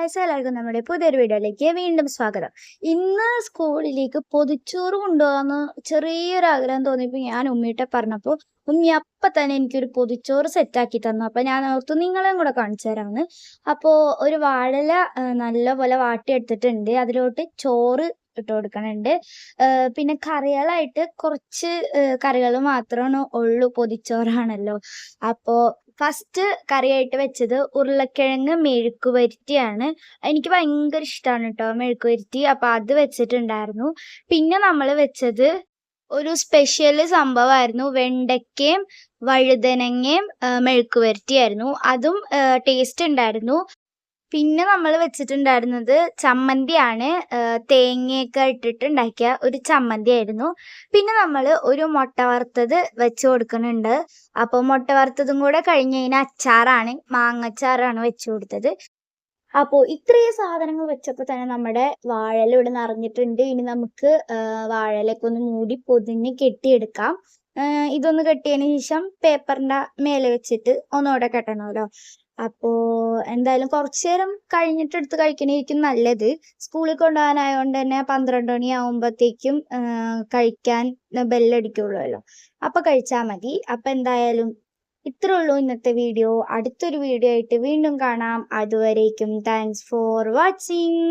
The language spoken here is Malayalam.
ഗായ്സ് എല്ലാവർക്കും നമ്മുടെ പുതിയൊരു വീഡിയോയിലേക്ക് വീണ്ടും സ്വാഗതം. ഇന്ന് സ്കൂളിലേക്ക് പൊതിച്ചോറ് കൊണ്ടുപോകാന്ന് ചെറിയൊരു ആഗ്രഹം തോന്നിയപ്പോൾ ഞാൻ ഉമ്മിയുടെ പറഞ്ഞപ്പോൾ ഉമ്മി അപ്പം തന്നെ എനിക്കൊരു പൊതിച്ചോറ് സെറ്റാക്കി തന്നു. അപ്പം ഞാൻ ഓർത്തു നിങ്ങളെയും കൂടെ കാണിച്ചു തരാമെന്ന് അപ്പോൾ ഒരു വാഴല നല്ലപോലെ വാട്ടിയെടുത്തിട്ടുണ്ട് അതിലോട്ട് ചോറ് ഇട്ട് കൊടുക്കണുണ്ട്. പിന്നെ കറികളായിട്ട് കുറച്ച് കറികൾ മാത്രമാണ് ഉള്ളൂ പൊതിച്ചോറാണല്ലോ. അപ്പോൾ ഫസ്റ്റ് കറിയായിട്ട് വെച്ചത് ഉരുളക്കിഴങ്ങ് മെഴുക്കുവരട്ടിയാണ് എനിക്ക് ഭയങ്കര ഇഷ്ടമാണ് കേട്ടോ മെഴുക്കുവരട്ടി അപ്പൊ അത് വെച്ചിട്ടുണ്ടായിരുന്നു. പിന്നെ നമ്മൾ വെച്ചത് ഒരു സ്പെഷ്യൽ സംഭവമായിരുന്നു. വെണ്ടയ്ക്കയും വഴുതനങ്ങയും മെഴുക്ക് മെഴുക്കുവരട്ടിയായിരുന്നു അതും ടേസ്റ്റ് ഉണ്ടായിരുന്നു. പിന്നെ നമ്മൾ വെച്ചിട്ടുണ്ടായിരുന്നത് ചമ്മന്തിയാണ്. തേങ്ങയൊക്കെ ഇട്ടിട്ട് ഉണ്ടാക്കിയ ഒരു ചമ്മന്തി ആയിരുന്നു പിന്നെ നമ്മൾ ഒരു മുട്ട വറുത്തത് വെച്ച് കൊടുക്കുന്നുണ്ട്. അപ്പോൾ മുട്ട വറുത്തതും കൂടെ കഴിഞ്ഞ് കഴിഞ്ഞാൽ അച്ചാറാണ് മാങ്ങച്ചാറാണ് വെച്ച് കൊടുത്തത്. അപ്പോൾ ഇത്രയും സാധനങ്ങൾ വെച്ചപ്പോൾ തന്നെ നമ്മുടെ വാഴല ഇവിടെ നിറഞ്ഞിട്ടുണ്ട്. ഇനി നമുക്ക് വാഴലൊക്കെ ഒന്ന് മൂടി പൊതിഞ്ഞ് കെട്ടിയെടുക്കാം. ഇതൊന്ന് കെട്ടിയതിന് ശേഷം പേപ്പറിന്റെ മേലെ വെച്ചിട്ട് ഒന്നുകൂടെ കെട്ടണമല്ലോ. അപ്പോൾ എന്തായാലും കുറച്ചു നേരം കഴിഞ്ഞിട്ട് എടുത്ത് കഴിക്കണേക്കും നല്ലത്. സ്കൂളിൽ കൊണ്ടുപോകാനായതുകൊണ്ട് തന്നെ പന്ത്രണ്ട് മണി ആകുമ്പോഴത്തേക്കും കഴിക്കാൻ ബെല്ലടിക്കുള്ളൂല്ലോ അപ്പൊ കഴിച്ചാൽ മതി. അപ്പൊ എന്തായാലും ഇത്രേ ഉള്ളൂ ഇന്നത്തെ വീഡിയോ. അടുത്തൊരു വീഡിയോ ആയിട്ട് വീണ്ടും കാണാം. അതുവരേക്കും താങ്ക്സ് ഫോർ വാച്ചിങ്